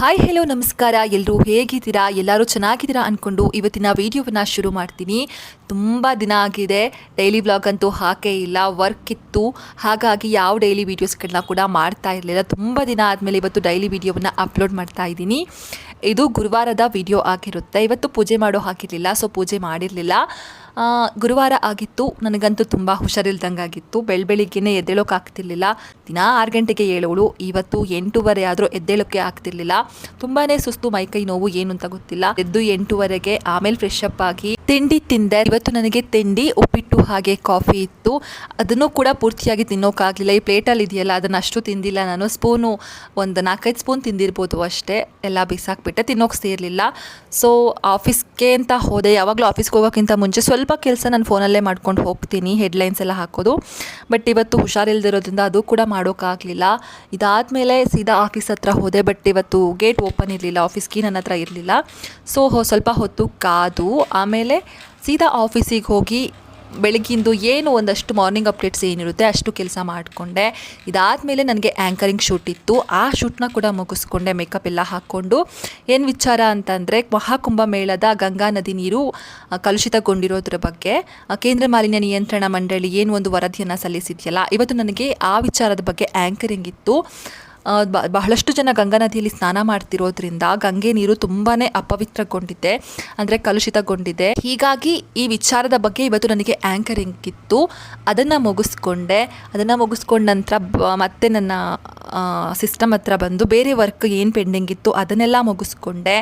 Hi hello ನಮಸ್ಕಾರ. ಎಲ್ಲರೂ ಹೇಗಿದ್ದೀರಾ? ಎಲ್ಲರೂ ಚೆನ್ನಾಗಿದ್ದೀರಾ ಅಂದ್ಕೊಂಡು ಇವತ್ತಿನ ವಿಡಿಯೋವನ್ನು ಶುರು ಮಾಡ್ತೀನಿ. ತುಂಬ ದಿನ ಆಗಿದೆ. ಡೈಲಿ ವ್ಲಾಗ್ ಅಂತೂ ಹಾಕೇ ಇಲ್ಲ. ವರ್ಕ್ ಇತ್ತು. ಹಾಗಾಗಿ ಯಾವ ಡೈಲಿ ವೀಡಿಯೋಸ್ಗಳನ್ನ ಕೂಡ ಮಾಡ್ತಾ ಇರಲಿಲ್ಲ. ತುಂಬ ದಿನ ಆದಮೇಲೆ ಇವತ್ತು ಡೈಲಿ ವೀಡಿಯೋವನ್ನು ಅಪ್ಲೋಡ್ ಮಾಡ್ತಾ ಇದ್ದೀನಿ. ಇದು ಗುರುವಾರದ ವಿಡಿಯೋ ಆಗಿರುತ್ತೆ. ಇವತ್ತು ಪೂಜೆ ಮಾಡೋ ಹಾಕಿರಲಿಲ್ಲ ಸೊ ಪೂಜೆ ಮಾಡಿರಲಿಲ್ಲ. ಗುರುವಾರ ಆಗಿತ್ತು. ನನಗಂತೂ ತುಂಬ ಹುಷಾರಿಲ್ದಂಗಾಗಿತ್ತು. ಬೆಳ ಬೆಳಿಗ್ಗೆನೇ ಎದ್ದೇಳೋಕೆ ಆಗ್ತಿರ್ಲಿಲ್ಲ. ದಿನ ಆರು ಗಂಟೆಗೆ ಏಳೋಳು. ಇವತ್ತು ಎಂಟೂವರೆ ಆದರೂ ಎದ್ದೇಳೋಕ್ಕೆ ಆಗ್ತಿರ್ಲಿಲ್ಲ. ತುಂಬಾ ಸುಸ್ತು ಮೈಕೈ ನೋವು ಏನು ಅಂತ ಗೊತ್ತಿಲ್ಲ. ಎದ್ದು ಎಂಟೂವರೆಗೆ ಆಮೇಲೆ ಫ್ರೆಶ್ ಅಪ್ ಆಗಿ ತಿಂಡಿ ತಿಂದೆ. ಇವತ್ತು ನನಗೆ ತಿಂಡಿ, ಉಪ್ಪಿಟ್ಟು ಹಾಗೆ ಕಾಫಿ ಇತ್ತು. ಅದನ್ನು ಕೂಡ ಪೂರ್ತಿಯಾಗಿ ತಿನ್ನೋಕ್ಕಾಗಲಿಲ್ಲ ಈ ಪ್ಲೇಟಲ್ಲಿ ಇದೆಯಲ್ಲ, ಅದನ್ನು ಅಷ್ಟು ತಿಂದಿಲ್ಲ ನಾನು. ಸ್ಪೂನು ಒಂದು ನಾಲ್ಕೈದು ಸ್ಪೂನ್ ತಿಂದಿರ್ಬೋದು ಅಷ್ಟೇ. ಎಲ್ಲ ಬಿಸಾಕ್ಬಿಟ್ಟೆ. ತಿನ್ನೋಕೆ ಸೇರಲಿಲ್ಲ. ಸೊ ಆಫೀಸ್ಗೆ ಅಂತ ಹೋದೆ. ಯಾವಾಗಲೂ ಆಫೀಸ್ಗೆ ಹೋಗೋಕ್ಕಿಂತ ಮುಂಚೆ ಸ್ವಲ್ಪ ಕೆಲಸ ನಾನು ಫೋನಲ್ಲೇ ಮಾಡ್ಕೊಂಡು ಹೋಗ್ತೀನಿ. ಹೆಡ್ಲೈನ್ಸ್ ಎಲ್ಲ ಹಾಕೋದು. ಬಟ್ ಇವತ್ತು ಹುಷಾರಿಲ್ದಿರೋದ್ರಿಂದ ಅದು ಕೂಡ ಮಾಡೋಕ್ಕಾಗಲಿಲ್ಲ ಇದಾದಮೇಲೆ ಸೀದಾ ಆಫೀಸ್ ಹತ್ರ ಹೋದೆ. ಬಟ್ ಇವತ್ತು ಗೇಟ್ ಓಪನ್ ಇರಲಿಲ್ಲ. ಆಫೀಸ್ ಕೀ ನನ್ನ ಹತ್ರ ಇರಲಿಲ್ಲ. ಸೊ ಸ್ವಲ್ಪ ಹೊತ್ತು ಕಾದು, ಆಮೇಲೆ ಸೀದಾ ಆಫೀಸಿಗೆ ಹೋಗಿ ಬೆಳಗ್ಗಿಂದು ಏನು ಒಂದಷ್ಟು ಮಾರ್ನಿಂಗ್ ಅಪ್ಡೇಟ್ಸ್ ಏನಿರುತ್ತೆ ಅಷ್ಟು ಕೆಲಸ ಮಾಡಿಕೊಂಡೆ. ಇದಾದಮೇಲೆ ನನಗೆ ಆ್ಯಂಕರಿಂಗ್ ಶೂಟ್ ಇತ್ತು. ಆ ಶೂಟ್ನ ಕೂಡ ಮುಗಿಸ್ಕೊಂಡೆ ಮೇಕಪ್ ಎಲ್ಲ ಹಾಕ್ಕೊಂಡು. ಏನು ವಿಚಾರ ಅಂತಂದರೆ, ಮಹಾಕುಂಭ ಮೇಳದ ಗಂಗಾ ನದಿ ನೀರು ಕಲುಷಿತಗೊಂಡಿರೋದ್ರ ಬಗ್ಗೆ. ಕೇಂದ್ರ ಮಾಲಿನ್ಯ ನಿಯಂತ್ರಣ ಮಂಡಳಿ ಏನು ಒಂದು ವರದಿಯನ್ನು ಸಲ್ಲಿಸಿದೆಯಲ್ಲ, ಇವತ್ತು ನನಗೆ ಆ ವಿಚಾರದ ಬಗ್ಗೆ ಆ್ಯಂಕರಿಂಗ್ ಇತ್ತು. ಬಹಳಷ್ಟು ಜನ ಗಂಗಾ ನದಿಯಲ್ಲಿ ಸ್ನಾನ ಮಾಡ್ತಿರೋದ್ರಿಂದ ಗಂಗೆ ನೀರು ತುಂಬಾ ಅಪವಿತ್ರಗೊಂಡಿದೆ, ಅಂದರೆ ಕಲುಷಿತಗೊಂಡಿದೆ. ಹೀಗಾಗಿ ಈ ವಿಚಾರದ ಬಗ್ಗೆ ಇವತ್ತು ನನಗೆ ಆ್ಯಂಕರಿಂಗ್ ಇತ್ತು. ಅದನ್ನು ಮುಗಿಸ್ಕೊಂಡೆ. ಅದನ್ನು ಮುಗಿಸ್ಕೊಂಡ ನಂತರ ಮತ್ತೆ ನನ್ನ ಸಿಸ್ಟಮ್ ಹತ್ರ ಬಂದು ಬೇರೆ ವರ್ಕ್ ಏನು ಪೆಂಡಿಂಗ್ ಇತ್ತು ಅದನ್ನೆಲ್ಲ ಮುಗಿಸ್ಕೊಂಡೆ.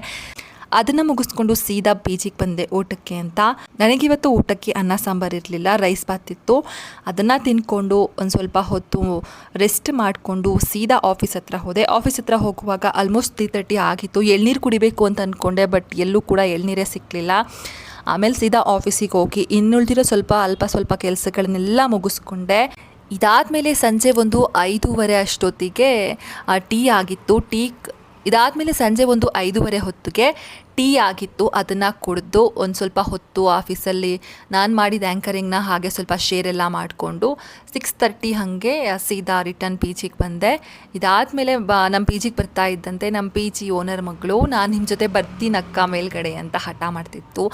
ಅದನ್ನು ಮುಗಿಸ್ಕೊಂಡು ಸೀದಾ ಬೀಚಿಗೆ ಬಂದೆ ಊಟಕ್ಕೆ ಅಂತ. ನನಗಿವತ್ತು ಊಟಕ್ಕೆ ಅನ್ನ, ಸಾಂಬಾರು ಇರಲಿಲ್ಲ ರೈಸ್ ಬಾತ್ ಇತ್ತು. ಅದನ್ನು ತಿನ್ಕೊಂಡು ಒಂದು ಸ್ವಲ್ಪ ಹೊತ್ತು ರೆಸ್ಟ್ ಮಾಡಿಕೊಂಡು ಸೀದಾ ಆಫೀಸ್ ಹತ್ರ ಹೋದೆ. ಆಫೀಸ್ ಹತ್ರ ಹೋಗುವಾಗ ಆಲ್ಮೋಸ್ಟ್ ತ್ರೀ ತರ್ಟಿ ಆಗಿತ್ತು. ಎಳ್ನೀರು ಕುಡಿಬೇಕು ಅಂತ ಅಂದ್ಕೊಂಡೆ ಬಟ್ ಎಲ್ಲೂ ಕೂಡ ಎಳ್ನೀರೇ ಸಿಕ್ಕಲಿಲ್ಲ ಆಮೇಲೆ ಸೀದಾ ಆಫೀಸಿಗೆ ಹೋಗಿ ಇನ್ನುಳಿದಿರೋ ಸ್ವಲ್ಪ ಅಲ್ಪ ಸ್ವಲ್ಪ ಕೆಲಸಗಳನ್ನೆಲ್ಲ ಮುಗಿಸ್ಕೊಂಡೆ. ಇದಾದಮೇಲೆ ಸಂಜೆ ಒಂದು ಐದೂವರೆ ಅಷ್ಟೊತ್ತಿಗೆ ಟೀ ಆಗಿತ್ತು. ಟೀ ಇದಾದಮೇಲೆ ಸಂಜೆ ಒಂದು ಐದೂವರೆ ಹೊತ್ತಿಗೆ ಟೀ ಆಗಿತ್ತು, ಅದನ್ನು ಕುಡಿದು ಒಂದು ಸ್ವಲ್ಪ ಹೊತ್ತು ಆಫೀಸಲ್ಲಿ ನಾನು ಮಾಡಿದ ಆ್ಯಂಕರಿಂಗ್ನ ಹಾಗೆ ಸ್ವಲ್ಪ ಶೇರ್ ಎಲ್ಲ ಮಾಡಿಕೊಂಡು ಸಿಕ್ಸ್ ತರ್ಟಿ ಹಾಗೆ ಸೀದಾ ರಿಟರ್ನ್ ಪಿ ಜಿಗೆ ಬಂದೆ. ಇದಾದಮೇಲೆ ಬ ನಮ್ಮ ಪಿ ಜಿಗೆ ಬರ್ತಾ ಇದ್ದಂತೆ ನಮ್ಮ ಪಿ ಜಿ ಓನರ್ ಮಗಳು, ನಾನು ನಿಮ್ಮ ಜೊತೆ ಬರ್ತೀನಕ್ಕ ಮೇಲ್ಗಡೆ ಅಂತ ಹಠ ಮಾಡ್ತಿತ್ತು.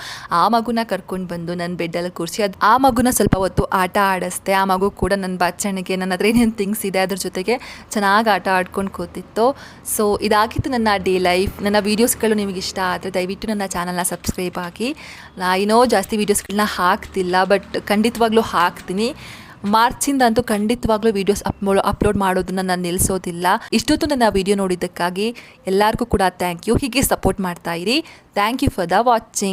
ಆ ಮಗುನ ಕರ್ಕೊಂಡು ಬಂದು ನನ್ನ ಬೆಡ್ಡಲ್ಲಿ ಕೂರಿಸಿ, ಅದು ಆ ಮಗುನ ಸ್ವಲ್ಪ ಹೊತ್ತು ಆಟ ಆಡಿಸ್ದೆ. ಆ ಮಗು ಕೂಡ ನನ್ನ ಬಚ್ಚಣಿಗೆ ನನ್ನ ಹತ್ರ ಏನೇನು ಥಿಂಗ್ಸ್ ಇದೆ ಅದ್ರ ಜೊತೆಗೆ ಚೆನ್ನಾಗಿ ಆಟ ಆಡ್ಕೊಂಡು ಕೂತಿತ್ತು. ಸೊ ಇದಾಗಿತ್ತು ನನ್ನ ಡೇ ಲೈಫ್ ನನ್ನ ವೀಡಿಯೋಸ್ಗಳು ನಿಮಗೆ ಇಷ್ಟ ಆದರೆ ದಯವಿಟ್ಟು ನನ್ನ ಚಾನಲ್ನ ಸಬ್ಸ್ಕ್ರೈಬ್ ಆಗಿ. ನಾ ಏನೋ ಜಾಸ್ತಿ ವೀಡಿಯೋಸ್ಗಳನ್ನ ಹಾಕ್ತಿಲ್ಲ ಬಟ್ ಖಂಡಿತವಾಗ್ಲೂ ಹಾಕ್ತೀನಿ. ಮಾರ್ಚಿಂದ ಅಂತೂ ಖಂಡಿತವಾಗ್ಲೂ ವೀಡಿಯೋಸ್ ಅಪ್ ಅಪ್ಲೋಡ್ ಮಾಡೋದನ್ನು ನಾನು ನಿಲ್ಲಿಸೋದಿಲ್ಲ ಇಷ್ಟೊತ್ತು ನನ್ನ ವೀಡಿಯೋ ನೋಡಿದ್ದಕ್ಕಾಗಿ ಎಲ್ಲರಿಗೂ ಕೂಡ ಥ್ಯಾಂಕ್ ಯು ಹೀಗೆ ಸಪೋರ್ಟ್ ಮಾಡ್ತಾ ಇರಿ. Thank you for the watching